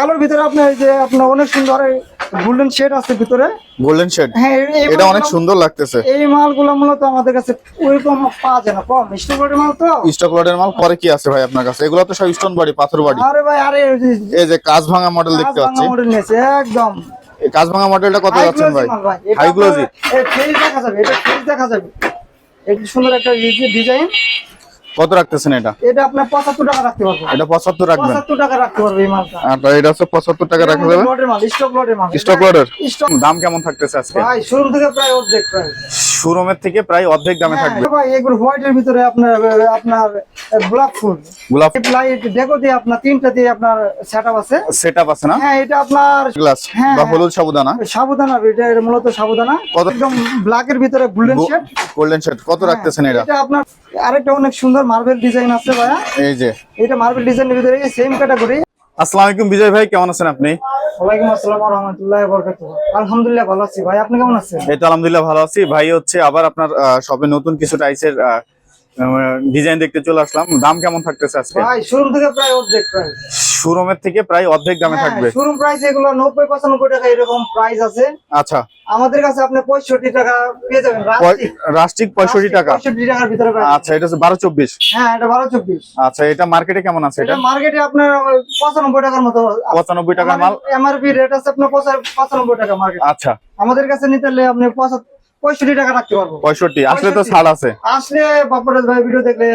কালোর ভিতরে আপনার এই যে আপনার অনেক সুন্দর গোল্ডেন শেড আছে ভিতরে। গোল্ডেন শেড হ্যাঁ এই- এই এটা অনেক সুন্দর লাগতেছে। এই মালগুলো মূলত আমাদের কাছে ওইরকম পাওয়া যায় না। কম স্টোরের মাল তো? স্টক লটের মাল পরে কি আছে ভাই আপনার কাছে? এগুলো তো সব স্টোন বাড়ি পাথর বাড়ি আরে ভাই আরে এই যে কাজ ভাঙা মডেল দেখতে পাচ্ছি। ভাঙা model নিয়েছে, একদম। এই কাজ ভাঙা মডেলটা কত যাচ্ছেন ভাই? হাই গ্লোজি এই ফেজ দেখা যাবে এটা ফেজ দেখা যাবে। একটু সুন্দর একটা ডিজাইন কত রাখতেছেন এটা? এটা আপনি 75 টাকা রাখতে পারবেন এটা পঁচাত্তর রাখবেন? পঁচাত্তর টাকা রাখতে পারবে এই মালটা। আর এটা হচ্ছে পঁচাত্তর টাকা রাখা যাবে? লটের মাল স্টক লটের মাল। স্টক লটের স্টক দাম কেমন থাকতেছে আজকে? ভাই শোরুম থেকে প্রায় অর্ধেক প্রায়। শোরুমের থেকে প্রায় অর্ধেক দামে থাকবে। হ্যাঁ, ভাই এগুলো হোয়াইটের ভিতরে আপনার আপনার গোলাপ ফুল গোলাপ লাইট ডেকো দিয়ে আপনার তিনটা দিয়ে আপনার সেটআপ আছে। না? হ্যাঁ এটা আপনার গ্লাস হ্যাঁ, বা হ্যাঁ। হলুদ সাবুদানা? সাবুদানা এটা মূলত সাবুদানা। ভিতরে গোল্ডেন শেড গোল্ডেন শেড কত রাখতেছেন এটা? এটা আপনার আরেকটা অনেক সুন্দর মার্বেল ডিজাইন আছে ভাইয়া। এই যে। এটা মার্বেল ডিজাইনের ভিতরে সেম ক্যাটাগরি আসসালামু আলাইকুম বিজয় ভাই কেমন আছেন আপনি? ওয়ালাইকুম আসসালাম ওয়া রাহমাতুল্লাহি ওয়া বারাকাতুহু আলহামদুলিল্লাহ ভালো আছি ভাই আপনি কেমন আছেন? এই তো আলহামদুলিল্লাহ ভালো আছি। ভাই হচ্ছে আবার আপনার সবে নতুন কিছু টাইসের ডিজাইন দেখতে চলে আসলাম। দাম কেমন থাকতেছে আজকে? ভাই শোরুম থেকে প্রায় অর্ধেক প্রাইস শোরুমের থেকে প্রায় অর্ধেক দামে থাকবে। শোরুম প্রাইস এগুলো নব্বই পঁচানব্বই টাকা এরকম প্রাইস আছে। আচ্ছা। আমাদের কাছে আপনি পঁয়ষট্টি টাকা পেয়ে যাবেন। রাস্টিক পঁয়ষট্টি টাকা। পঁয়ষট্টি টাকার ভিতরে আচ্ছা এটা হচ্ছে বারো চব্বিশ। হ্যাঁ এটা বারো চব্বিশ। আচ্ছা এটা মার্কেটে কেমন আছে এটা মার্কেটে আপনার ওই পঁচানব্বই টাকার মতো পঁচানব্বই টাকার মাল? এমআরপি রেট আছে আপনার পঁচা- পঁচানব্বই টাকা মার্কেট আচ্ছা। আমাদের কাছে নিতে হলে আপনি পঁচা- পঁয়ষট্টি টাকা রাখতে পারব। পঁয়ষট্টি আসলে তো 65 ছাড় আছে। আসলে বাপরের ভাই ভিডিও দেখলে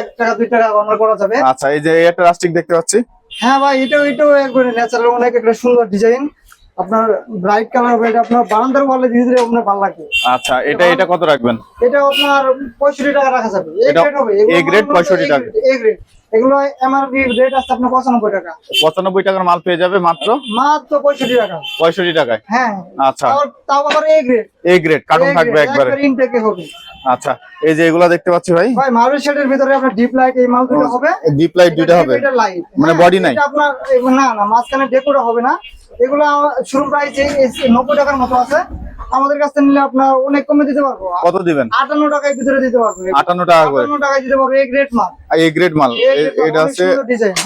এক টাকা দুই টাকা অনার করা যাবে। আচ্ছা এই যে এটা রাস্টিক দেখতে পাচ্ছি। হ্যাঁ ভাই এটাও এটাও একবারে ন্যাচারাল অনেক একটা সুন্দর ডিজাইন আপনার ব্রাইট কালার হবে এটা আপনার বারান্দার ওয়ালে ধীরে ধীরে আপনার ভালো লাগবে। আচ্ছা এটা এটা কত রাখবেন? এটা আপনার পঁয়ষট্টি টাকা রাখা যাবে। এ গ্রেড হবে। A grade 65 টাকা। এ গ্রেড এগুলো এমআরপি রেট আছে আপনার পঁচানব্বই টাকা। পঁচানব্বই টাকার মাল পেয়ে যাবে মাত্র? টাকা। টাকায়? হ্যাঁ। আচ্ছা। তাও তাও আবার এ গ্রেড এই গ্রেড কার্টুন থাকবে একবারে। ইনটেকে হবে। আচ্ছা এই যে এগুলা দেখতে পাচ্ছি ভাই? ভাই মার্বেল শেডের ভিতরে আপনার ডিপ লাইট এই মাল দুটো হবে। ডিপ লাইট দুইটা হবে? মানে বডি নাই? আপনার না না মাঝখানে ডেকোরা হবে না। এগুলো শুরু প্রাইস নব্বই টাকার মতো আছে। আমাদের কাছ নিলে আপনার অনেক কমে দিতে পারব। কত দিবেন? আটান্ন টাকার ভিতরে দিতে পারব। আটান্ন টাকা করে। আটান্ন টাকায় দিতে পারব এই গ্রেড মাল। এই গ্রেড মাল এটা হচ্ছে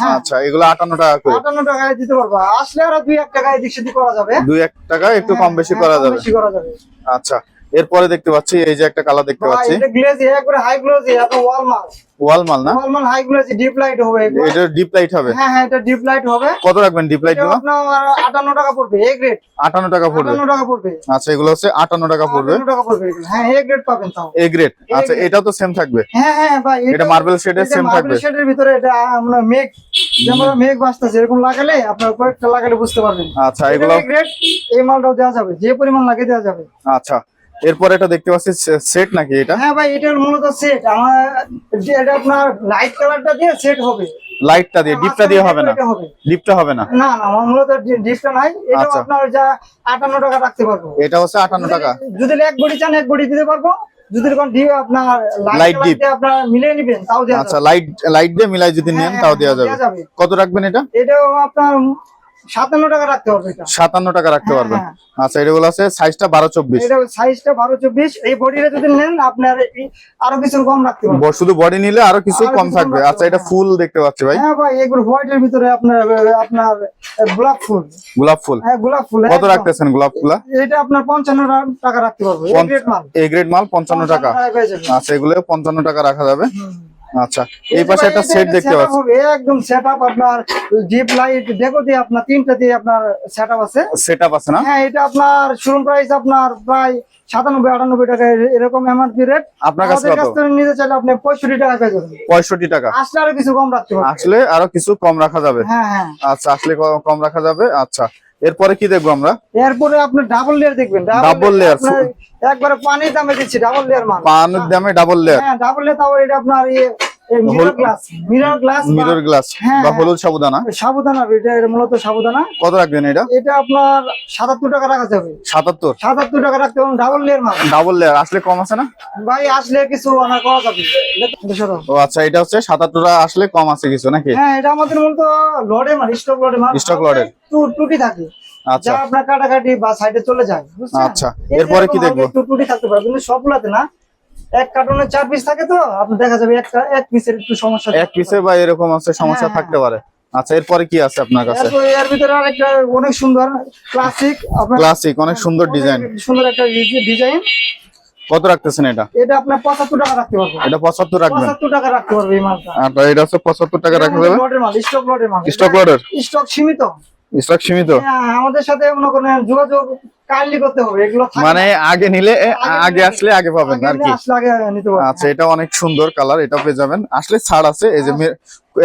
হ্যাঁ। আচ্ছা এগুলো আটান্ন টাকা করে। আটান্ন টাকায় দিতে পারব। আসলে আরও দুই এক টাকায় এদিক সেদিক করা যাবে। দুই এক টাকা একটু কম বেশি হ্যাঁ, করা যাবে। বেশি করা যাবে। আচ্ছা এরপরে দেখতে পাচ্ছি এই যে একটা কালার দেখতে পাচ্ছি। এটা গ্লেজি একবারে হাই গ্লেজি আপনার ওয়াল মাল ওয়াল মাল না? হাই গ্লেজি ডিপ লাইট হবে এটা ডিপ লাইট হবে? হ্যাঁ হ্যাঁ এটা ডিপ লাইট হবে। কত রাখবেন ডিপ লাইটগুলো? আপনার আটান্ন টাকা পড়বে এ গ্রেড আটান্ন টাকা পড়বে। টাকা পড়বে। আচ্ছা এগুলো হচ্ছে আটান্ন টাকা পড়বে। টাকা পড়বে হ্যাঁ এ গ্রেড পাবেন তাও। এ গ্রেড আচ্ছা। এটাও তো সেম থাকবে? হ্যাঁ হ্যাঁ ভাই এটা মার্বেল শেডের সেম থাকবে। শেডের ভিতরে এটা আমরা যেমন মেঘ এরকম লাগালে আপনার কয়েকটা লাগালে বুঝতে পারবেন। আচ্ছা এগুলো গ্রেড এই মালটাও দেওয়া যাবে যে পরিমাণ লাগে দেওয়া যাবে। আচ্ছা এরপর এটা দেখতে পাচ্ছি সেট নাকি এটা? হ্যাঁ ভাই এটার মূলত সেট আমার যে এটা আপনার লাইট কালারটা দিয়ে সেট হবে। লাইটটা দিয়ে ডিপটা দিয়ে হবে না? এটা হবে। ডিপটা হবে না? না না আমার মূলত ডিসটা নাই। এটা আচ্ছা। আপনার যা আটান্ন টাকা রাখতে পারব। এটা হচ্ছে আটান্ন টাকা। যদি এক বডি চান এক বডি দিতে পারব। যদি কোন দিয়ে আপনার লাইট। দিয়ে আপনার মিলিয়ে নেবেন তাও দেওয়া আচ্ছা লাইট লাইট দিয়ে মিলাই যদি নেন হ্যাঁ, তাও হ্যাঁ, দেওয়া যাবে। দেওয়া যাবে। কত রাখবেন এটা? এটাও আপনার সাতান্ন টাকা রাখতে সাতান্ন টাকা রাখতে হ্যাঁ, পারবেন। হ্যাঁ। আচ্ছা এগুলো আছে সাইজটা বারো চব্বিশ। এটা সাইজটা বারো চব্বিশ। এই বডিটা যদি নেন আপনার আরও কিছু কম রাখতে পারবেন। শুধু বডি নিলে আরও কিছু কম থাকবে। আচ্ছা এটা ফুল দেখতে পাচ্ছি ভাই। হ্যাঁ। ভাই এগুলো হোয়াইটের ভিতরে আপনার আপনার গোলাপ ফুল। গোলাপ ফুল। হ্যাঁ গোলাপ ফুল কত রাখতেছেন গোলাপ ফুলা এটা আপনার পঞ্চান্ন টাকা রাখতে পারব। এই গ্রেড মাল। এই গ্রেড মাল পঞ্চান্ন টাকা। আচ্ছা এগুলো পঞ্চান্ন টাকা রাখা যাবে। আচ্ছা এই পাশে একটা সেট দেখতে পাচ্ছি। হবে, একদম সেট আপ আপনার জিপ লাইট দেখো দিয়ে আপনার তিনটা দিয়ে আপনার সেট আপ আছে। সেট আছে না? হ্যাঁ এটা আপনার শোরুম প্রাইস আপনার প্রায় সাতানব্বই আটানব্বই টাকা এরকম এমআরপি রেট আপনার কাছে কত? নিতে চাইলে আপনি পঁয়ষট্টি টাকা পেয়ে যাবেন পঁয়ষট্টি টাকা। আসলে আরও কিছু কম রাখতে পারবেন আসলে আরও কিছু কম রাখা যাবে। হ্যাঁ হ্যাঁ। আচ্ছা আসলে কম রাখা যাবে। আচ্ছা এরপরে কি দেখব আমরা? এরপরে আপনি ডাবল লেয়ার দেখবেন। ডাবল লেয়ার একবারে পানির দামে দিচ্ছি ডাবল লেয়ার মাল পানির দামে ডাবল লেয়ার হ্যাঁ ডাবল লেয়ার তাও এটা আপনার mirror glass mirror glass mirror glass হ্যাঁ, বা। হলুদ সাবুদানা। সাবুদানা এটা এর মূলত সাবুদানা। কত রাখবেন এটা? এটা আপনার সাতাত্তর টাকা রাখা যাবে সাতাত্তর? সাতাত্তর টাকা রাখতে পারেন ডাবল লেয়ার মাল। ডাবল লেয়ার আসলে কম আছে না? ভাই আসলে কিছু অনার করা যাবে। ও আচ্ছা এটা হচ্ছে সাতাত্তর আসলে কম আছে কিছু নাকি? হ্যাঁ এটা আমাদের মূলত লড়ে মাল স্টক লড়ে মাল। টুটি থাকে। আচ্ছা। আপনার কাটাকাটি বা সাইডে চলে যায় আচ্ছা, এরপরে কি দেখব? টুটি থাকতে পারে কিন্তু সবগুলাতে না এক কার্টুনে চার পিস থাকে তো? আপনি দেখা যাবে একটা এক পিসের একটু সমস্যা এক পিসে বা এরকম আছে সমস্যা হ্যাঁ, থাকতে পারে। আচ্ছা এরপরে কি আছে আপনার কাছে? এর ভিতরে আরেকটা অনেক সুন্দর ক্লাসিক আপনার ক্লাসিক অনেক সুন্দর ডিজাইন সুন্দর একটা ডিজাইন কত রাখতেছেন এটা? এটা আপনার পঁচাত্তর টাকা রাখতে পারব। এটা পঁচাত্তর রাখবেন? পঁচাত্তর টাকা রাখতে পারবে এই মালটা। আর এটা হচ্ছে পঁচাত্তর টাকা রাখা যাবে? লটের মাল স্টক লটের মাল। স্টক অর্ডার স্টক সীমিত। স্টক সীমিত? হ্যাঁ, আমাদের সাথে মনে করেন যোগাযোগ কাইন্ডলি করতে হবে এগুলো মানে আগে নিলে আগে আসলে আগে পাবেন আর কি। আচ্ছা এটা অনেক সুন্দর কালার এটা পেয়ে যাবেন। আসলে ছাড় আছে এই যে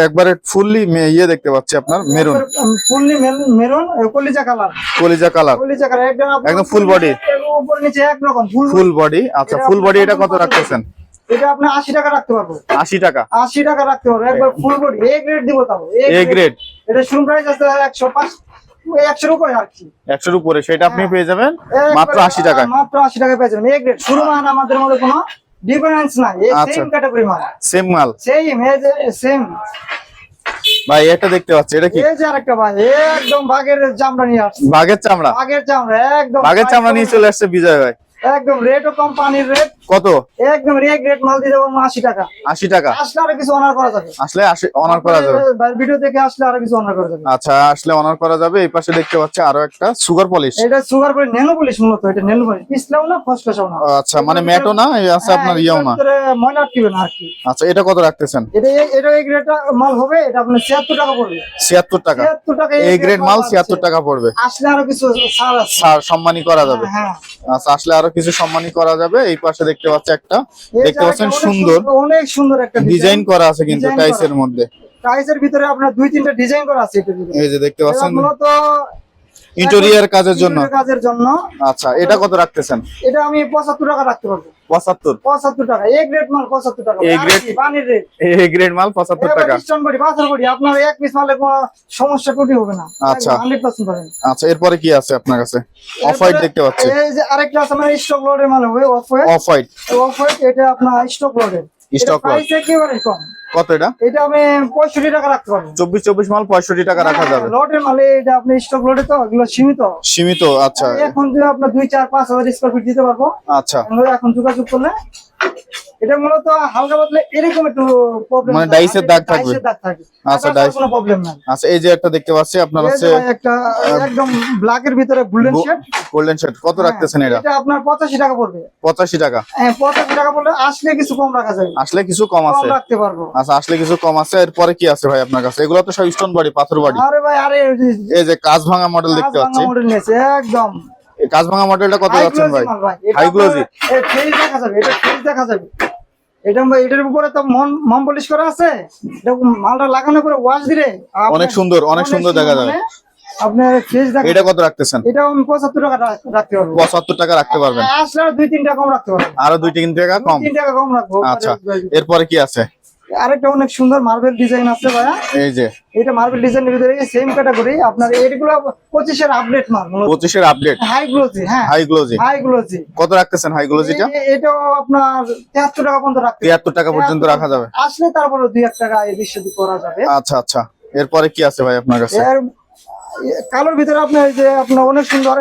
একবারে ফুললি ইয়ে দেখতে পাচ্ছি আপনার মেরুন ফুললি মেরুন কলিজা কালার কলিজা কালার কলিজা কালার একদম full body। উপর নিচে একরকম ফুল ফুল বডি আচ্ছা ফুল বডি এটা কত রাখতেছেন? এটা আপনি আশি টাকা রাখতে পারব। আশি টাকা। আশি টাকা রাখতে পারব একবার ফুল বডি এ গ্রেড দিব তাও এ গ্রেড এটা শুরু প্রাইস আছে একশো পাঁচ একশোর উপরে আর কি একশোর উপরে সেটা আপনি পেয়ে যাবেন মাত্র আশি টাকায়। মাত্র আশি টাকায় পেয়ে যাবেন। শুরু মাল আমাদের মধ্যে কোনো ডিফারেন্স নাই। আচ্ছা। সেম ক্যাটাগরি মাল। সেম মাল। সেম সেম ভাই এটা দেখতে পাচ্ছি এটা কি? এই যে আরেকটা ভাই একদম বাঘের চামড়া নিয়ে আসছে। বাঘের চামড়া? বাঘের চামড়া একদম বাঘের চামড়া নিয়ে চলে আসছে বিজয় ভাই। একদম রেটও কম পানির রেট কত? একদম রেট রেট মাল দিয়ে দেবো আশি টাকা। আশি টাকা। আসলে আরও কিছু অনার করা যাবে। আসলে অনার করা যাবে। ভিডিও দেখে আসলে আরও কিছু অনার করা যাবে। আচ্ছা আসলে অনার করা যাবে। এই পাশে দেখতে পাচ্ছি আরও একটা সুগার পলিশ এটা সুগার করে নেনো পুলিশ মূলত। এটা নেনো পুলিশ পিছলাও না ফসফসাও না। আচ্ছা মানে ম্যাটও না? আছে আপনার হ্যাঁ, ইয়েও না? ময়লা আটকিবে না আর কি। আচ্ছা এটা কত রাখতেছেন? এটা এটা এই গ্রেডটা মাল হবে এটা আপনার ছিয়াত্তর টাকা পড়বে। ছিয়াত্তর টাকা। ছিয়াত্তর টাকা এই গ্রেড মাল আছে। ছিয়াত্তর টাকা পড়বে। আসলে আরও কিছু ছাড় আছে। ছাড় সম্মানী করা যাবে। হ্যাঁ। আচ্ছা আসলে আরও কিছু সম্মানী করা যাবে। এই পাশে দেখতে পাচ্ছি একটা। দেখতে পাচ্ছেন সুন্দর। অনেক সুন্দর একটা ডিজাইন করা আছে কিন্তু টাইসের। মধ্যে। টাইসের ভিতরে আপনার দুই তিনটা ডিজাইন করা আছে এই যে দেখতে পাচ্ছেন। মূলত ইন্টেরিয়ার কাজের জন্য? কাজের জন্য। আচ্ছা এটা কত রাখতেছেন? এটা আমি পঁচাত্তর টাকা রাখতে পারব। পঁচাত্তর? পঁচাত্তর টাকা। এ গ্রেড মাল পঁচাত্তর টাকা। A grade? পানির রেট এই গ্রেড মাল পঁচাত্তর টাকা। স্টোন বডি পাথর বডি আপনার এক পিস মালে কোনো সমস্যা টুটি হবে না। আচ্ছা। হান্ড্রেড পার্সেন্ট পাবেন। আচ্ছা এরপরে কি আছে আপনার কাছে? অফ হোয়াইট দেখতে পাচ্ছি। এই যে আরেকটা আছে মানে স্টক লোডের মাল হবে off white off white off white এটা আপনার স্টক লোডের Stock load। একেবারে কম। কত এটা? এটা আমি পঁয়ষট্টি টাকা রাখতে পারব। চব্বিশ চব্বিশ মাল পঁয়ষট্টি টাকা রাখা যাবে। লটের মালে এটা আপনি স্টক লোডে তো এগুলো সীমিত। সীমিত আচ্ছা। এখন যে আপনার দুই চার পাঁচ হাজার স্কোয়ার ফিট দিতে পারব আচ্ছা। এখন যোগাযোগ করলে এটা মূলত হালকা পাতলে এরকম একটু প্রবলেম মানে ডাইসের দাগ থাকবে। দাগ থাকবে। আচ্ছা, ডাইস- কোনো প্রবলেম নাই। আচ্ছা এই যে একটা দেখতে পাচ্ছি আপনার হচ্ছে একটা একদম ব্ল্যাক এর ভিতরে গোল্ডেন শেড গোল্ডেন শেড কত রাখতেছেন এটা? এটা আপনার পঁচাশি টাকা পড়বে। পঁচাশি টাকা। হ্যাঁ পঁচাশি টাকা পড়লে আসলে কিছু কম রাখা যাবে। আসলে কিছু কম কম আছে। রাখতে পারব। আচ্ছা আসলে কিছু কম আছে। এরপরে কি আছে ভাই আপনার কাছে? এগুলো তো সব স্টোন বাড়ি পাথর বাড়ি আরে ভাই আরে এই যে কাজ ভাঙা মডেল দেখতে পাচ্ছি। model নিয়েছে, একদম। এই কাজ ভাঙা মডেলটা কত যাচ্ছেন ভাই। হাই গ্লোজি ফেজ দেখা যাবে এটা ফেজ দেখা যাবে। এটা এটার উপরে তো মন মন পলিশ করা আছে? এটা মালটা লাগানো ওয়াশ দিলে অনেক সুন্দর, অনেক সুন্দর দেখা যাবে। মানে আপনার এটা কত রাখতেছেন? এটা আমি টাকা রাখতে পারব। পঁচাত্তর টাকা রাখতে পারবেন। আসলে টাকা কম রাখতে পারবেন আরও টাকা কম তিন টাকা কম রাখব। আচ্ছা এরপরে কি আছে? আরেকটা অনেক সুন্দর মার্বেল ডিজাইন আছে ভাইয়া। এই যে। এটা মার্বেল ডিজাইনের ভিতরে সেম ক্যাটাগরি আপনার এইগুলো পঁচিশের আপডেট মাল পঁচিশের আপডেট হাই গ্লোজি হ্যাঁ। হাই গ্লোজি হাই গ্লোজি কত রাখতেছেন হাই গ্লোজিটা এটাও আপনার তেহাত্তর টাকা পর্যন্ত রাখতে তিয়াত্তর টাকা পর্যন্ত রাখা যাবে। আসলে তারপরে দুই টাকা এই সেদিক করা যাবে। আচ্ছা আচ্ছা। এরপরে কি আছে ভাই আপনার কাছে? এর কালোর ভিতরে আপনার যে আপনার অনেক সুন্দর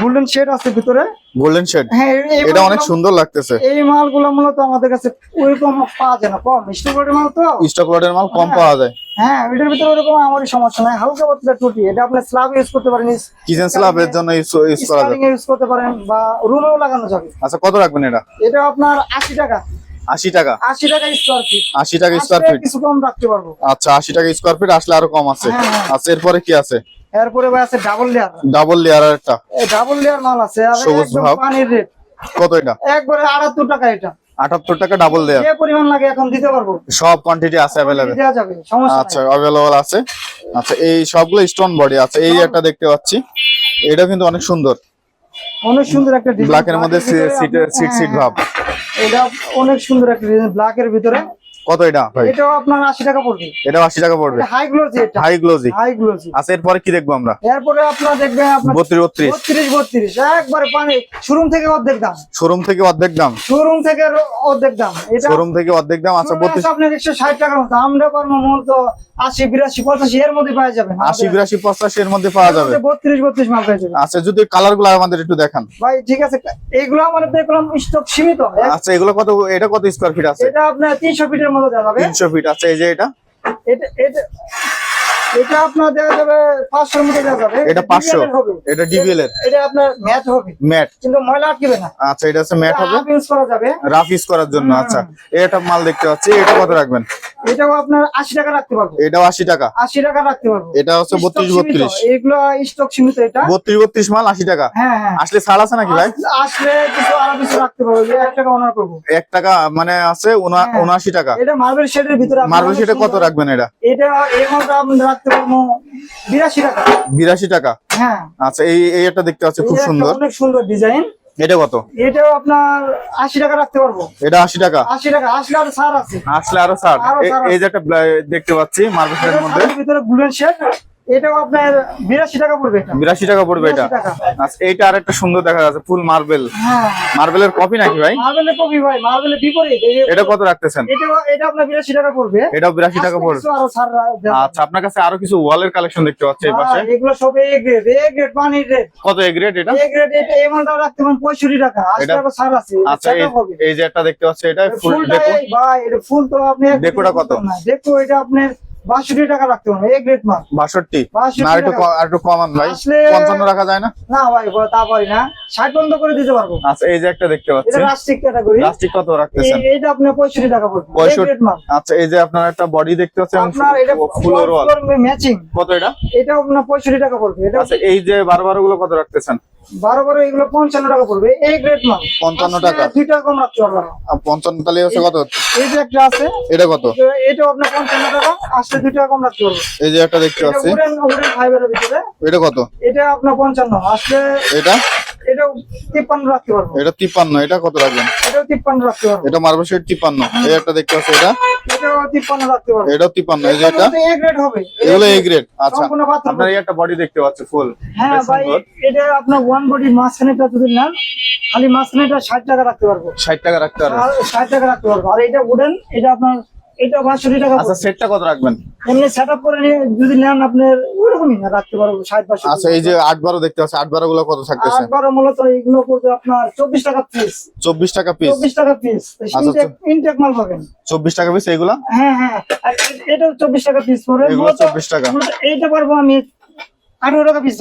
গোল্ডেন শেড আছে ভিতরে। গোল্ডেন শেড হ্যাঁ এটা অনেক সুন্দর লাগতেছে। এই মালগুলো মূলত আমাদের কাছে ওইরকম পাওয়া যায় না কম। স্টোরের মাল তো? স্টক লটের মাল কম পাওয়া যায়। হ্যাঁ এটার ভিতরে ওরকম আমারই সমস্যা নাই। হালকা পাতলা টুটি এটা আপনি স্ল্যাব ইউজ করতে পারেন কিচেন স্ল্যাবের জন্য ইউজ করা যায়। ইউজ করতে পারেন বা রুমেও লাগানো যাবে। আচ্ছা কত রাখবেন এটা? এটা আপনার আশি টাকা। আশি টাকা? আশি টাকা স্কোয়ার ফিট আশি টাকা স্কোয়ার ফিট কিছু কম রাখতে পারব। আচ্ছা আশি টাকা স্কোয়ার ফিট আসলে আরও কম আছে। হ্যাঁ, হ্যাঁ। আচ্ছা এরপরে কি আছে? এরপরে ভাই আছে ডাবল লেয়ার ডাবল লেয়ার একটা। ডাবল লেয়ার মাল আছে আর একদম। পানির রেট কত এটা? একবারে আটাত্তর টাকা এটা। আটাত্তর টাকা ডাবল লেয়ার যে পরিমাণ লাগে এখন দিতে পারব। সব কোয়ান্টিটি আছে দেওয়া যাবে সমস্যা আচ্ছা অ্যাভেলেবল আছে। আচ্ছা এই সবগুলো স্টোন বডি আছে। এই একটা দেখতে পাচ্ছি। এটা কিন্তু অনেক সুন্দর। অনেক সুন্দর একটা ডিজাইন ব্ল্যাক এর মধ্যে সিট সিট সিট ভাব। এটা অনেক সুন্দর একটা ডিজাইন ব্ল্যাক এর ভিতরে। কত এটা? এটাও আপনার আশি টাকা পড়বে। এটা আশি টাকা পড়বে। হাই গ্লোজি এটা। হাই গ্লোজি হাই গ্লোজি আচ্ছা এরপরে কি দেখব আমরা? এরপরে আপনার দেখবেন আপনার বত্রিশ বত্রিশ। বত্রিশ বত্রিশ। একবারে পানি শোরুম থেকে অর্ধেক দাম। শোরুম থেকে অর্ধেক দাম? শোরুম থেকে অর্ধেক দাম। এটা শোরুম থেকে অর্ধেক দাম? আচ্ছা শোরুমে বত্রিশ আছে আপনার একশো ষাট টাকার মতো। আমরা পারব মূলত আশি বিরাশি পঁচাশি এর মধ্যে পাওয়া যাবে। আশি বিরাশি পঁচাশি এর মধ্যে পাওয়া যাবে। বত্রিশ বত্রিশ মাল পেয়ে যাবে। আচ্ছা যদি কালারগুলো আমাদের একটু দেখান। ভাই ঠিক আছে। এইগুলো আমার দেখলাম স্টক সীমিত। আচ্ছা এগুলো কত এটা কত স্কোয়ার ফিট আছে? এটা আপনার তিনশো ফিটের মতো দেওয়া যাবে তিনশো ফিট আছে এই যে এটা? এটা এটা এটা আপনার দেওয়া যাবে মধ্যে দেওয়া যাবে। এটা 500 DBL এর হবে। এটা ডিবিএল এর। এটা আপনার ম্যাট হবে। ম্যাট। কিন্তু ময়লা আটকেবে না। আচ্ছা এটা হচ্ছে ম্যাট হবে। ইউজ করা যাবে। রাফ ইউজ করার জন্য আচ্ছা। এটা মাল দেখতে পাচ্ছি। এটা কত রাখবেন? এটাও আপনার টাকা রাখতে পারব। এটাও আশি টাকা। আশি টাকা রাখতে পারব। এটা হচ্ছে এগুলো স্টক সীমিত এটা। বত্রিশ বত্রিশ মাল আশি টাকা। হ্যাঁ হ্যাঁ। আসলে ছাড় আছে নাকি ভাই? আসলে কিছু আরও কিছু রাখতে পারব। যে এক টাকা অনার করব। এক টাকা মানে আছে উনা- হ্যাঁ। উনআশি টাকা। এটা মার্বেল শেডের ভিতরে মার্বেল কত রাখবেন এটা? এটা বিরাশি টাকা। বিরাশি টাকা? হ্যাঁ। আচ্ছা এই এই একটা দেখতে পাচ্ছি খুব সুন্দর। অনেক সুন্দর ডিজাইন। এটা কত? এটাও আপনার আশি টাকা রাখতে পারব। এটা আশি টাকা? আশি টাকা আসলে আরও ছাড় আছে। আসলে আরও ছাড়। এই যে একটা দেখতে পাচ্ছি এটা মধ্যে। ভিতরে গুলেন শেড এটাও আপনার বিরাশি টাকা পড়বে এটা। বিরাশি টাকা পড়বে এটা। 82। আচ্ছা এইটা আর একটা সুন্দর দেখা যাচ্ছে ফুল মার্বেল। হ্যাঁ। মার্বেলের কপি নাকি ভাই? মার্বেলের কপি ভাই মার্বেলের বিপরীত এটা কত রাখতেছেন? এটাও এটা আপনার বিরাশি টাকা পড়বে। এটাও বিরাশি টাকা পড়বে। আরও ছাড় আচ্ছা আপনার কাছে আরও কিছু ওয়ালের কালেকশন দেখতে পাচ্ছি এই পাশে। হ্যাঁ, এগুলো সব এ গ্রেড এ গ্রেড পানির রেট কত এ গ্রেড এটা? এ গ্রেড এটা এই মালটা রাখতে পারেন পঁয়ষট্টি টাকা। আশি এটা- টাকা ছাড় আছে। আচ্ছা এই যে একটা দেখতে পাচ্ছি এটা ফুল দেখো। ভাই এটা ফুল তো আপনি ডেকোটা কত? দেখো এটা আপনার বাষট্টি টাকা রাখতে হবে এ গ্রেড মাল বাষট্টি? বাষট্টি না আর একটু একটু কমান ভাই। আসলে- পঞ্চান্ন রাখা যায় না? না ভাই তা পারি না। ষাট বন্ধ করে দিতে পারব। আচ্ছা এই যে একটা দেখতে এটা পাচ্ছি। রাস্টিক ক্যাটাগরি প্লাস্টিক কত রাখতেছেন? এইটা আপনার পঁয়ষট্টি টাকা পড়বে। এ পঁয়ষট্টি গ্রেড মাল। আচ্ছা এই যে আপনার একটা বডি দেখতে পাচ্ছি আপনার এটা ফুলের ওয়াল ম্যাচিং কত এটা? এটা আপনার পঁয়ষট্টি টাকা পড়বে। এটা আচ্ছা এই যে বারো বারো গুলো কত রাখতেছেন? বারো বারো এগুলো পঞ্চান্ন টাকা পড়বে। এই গ্রেড মাল। 55 আসলে টাকা। দুই টাকা কম রাখতে পারব পঞ্চান্ন তাহলে হচ্ছে কত এই যে একটা আছে এটা কত? তো এটাও আপনার পঞ্চান্ন টাকা আসলে দুই টাকা কম রাখতে পারব এই যে একটা দেখতে এটা পাচ্ছি। ফাইবারের ভিতরে। এটা কত? এটা আপনার পঞ্চান্ন আসলে এটা? এটাও তিপ্পান্ন রাখতে পারব। এটা তিপ্পান্ন এটা কত রাখবেন? এটাও তিপ্পান্ন রাখতে পারব। এটা মার্বেল শেড তিপ্পান্ন। এই একটা দেখতে পাচ্ছি এটা? এটাও তিপ্পান্ন রাখতে পারব। এটাও তিপ্পান্ন। এই যে এটা? এ গ্রেড হবে। এগুলো এই গ্রেড আচ্ছা। আপনার এই একটা বডি দেখতে পাচ্ছি ফুল হ্যাঁ ভাই এটা আপনার ওয়ান বডি মাঝখানেটা যদি নেন খালি মাঝখানেটা ষাট টাকা রাখতে পারব। ষাট টাকা রাখতে আর ষাট টাকা রাখতে পারব। আর এটা উডেন এটা আপনার এটা বাষট্টি টাকা আচ্ছা। সেটটা কত রাখবেন? এমনি সেট আপ করে নিয়ে যদি নেন আপনার ওরকমই না রাখতে পারব আচ্ছা এই যে দেখতে পাচ্ছি আট বারো গুলো কত থাকতেছে? আট বারো মূলত এগুলো পড়বে আপনার চব্বিশ টাকা পিস চব্বিশ টাকা পিস চব্বিশ টাকা পিস আচ্ছা। ইনটেক মাল পাবেন। চব্বিশ টাকা পিস এগুলা হ্যাঁ হ্যাঁ। এটাও চব্বিশ টাকা পিস পড়বে এগুলো মূলত- 24 টাকা। এইটা পারব আমি আঠারো টাকা পিস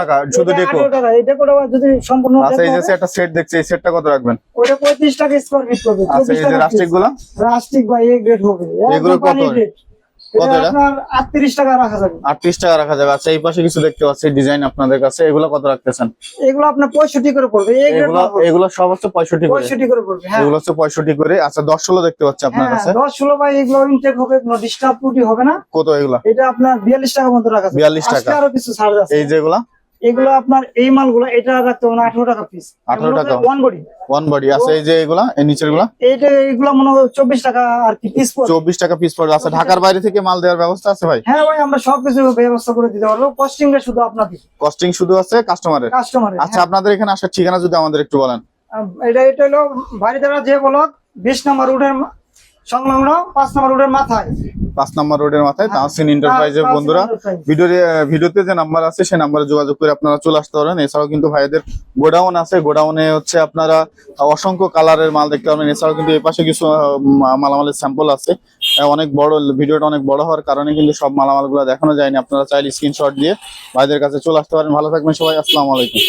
টাকা শুধু ডেকো 18 টাকা এই ডেকোটা যদি সম্পূর্ণ আচ্ছা এই যে একটা সেট দেখছি এই সেটটা কত রাখবেন? ওটা পঁয়ত্রিশ টাকা স্কোয়ার ফিট পড়বে আচ্ছা এই যে রাস্টিকগুলা? রাস্টিক বা এ গ্রেড হবে এগুলো কত? আটত্রিশ টাকা রাখা যাবে। আটত্রিশ টাকা রাখা যাবে। আচ্ছা এই পাশে কিছু দেখতে পাচ্ছি ডিজাইন আপনাদের কাছে। এগুলো কত রাখতেছেন? এগুলো আপনার পঁয়ষট্টি করে পড়বে। এগুলো সব হচ্ছে পঁয়ষট্টি করে। পঁয়ষট্টি করে পড়বে হ্যাঁ। এগুলো হচ্ছে পঁয়ষট্টি করে। আচ্ছা দশ ষোলো দেখতে পাচ্ছি আপনার হ্যাঁ কাছে। দশ ষোলো এগুলো ইনটেক হবে কোনো ডিস্টার্ব ত্রুটি হবে না। কত এগুলা? এটা আপনার বিয়াল্লিশ টাকা মতো রাখা বিয়াল্লিশ টাকা। আরও কিছু ছাড় আছে। এই যেগুলা এগুলো আপনার এই মালগুলো এটা রাখতে হবে আঠারো টাকা পিস 18 টাকা। ওয়ান বডি ওয়ান বডি আছে এই যে এগুলা এই নিচেরগুলা এইটা এইগুলো মনে হয় চব্বিশ টাকা আর কি পিস চব্বিশ টাকা পিস পড়বে। আচ্ছা ঢাকার বাইরে থেকে মাল দেওয়ার ব্যবস্থা আছে ভাই? হ্যাঁ ভাই আমরা সবকিছু ব্যবস্থা করে দিতে পারব। কস্টিংটা শুধু আপনাদের। কস্টিং শুধু আছে কাস্টমারের কাস্টমারের আচ্ছা আপনাদের এখানে আসার ঠিকানা যদি আমাদের একটু বলেন। এটা এটা হলো বাড়িদারা যে ব্লক বিশ নম্বর রুটের সংলগ্ন পাঁচ নম্বর রুটের মাথায়। পাঁচ নম্বর রোডের মাথায় তাহসিন এন্টারপ্রাইজের বন্ধুরা। Enterprise। ভিডিওতে যে নাম্বার আছে সেই নাম্বারে যোগাযোগ করে আপনারা চলে আসতে পারেন। এছাড়াও কিন্তু ভাইদের গোডাউন আছে। গোডাউনে হচ্ছে আপনারা অসংখ্য কালারের মাল দেখতে পাবেন এছাড়াও কিন্তু এই পাশে কিছু মালামালের স্যাম্পল আছে। অনেক বড় ভিডিওটা অনেক বড় হওয়ার কারণে কিন্তু সব মালামালগুলো দেখানো যায়নি। আপনারা চাইলে স্ক্রিনশট দিয়ে ভাইদের কাছে চলে আসতে পারেন। ভালো থাকবেন সবাই। আসসালামু আলাইকুম।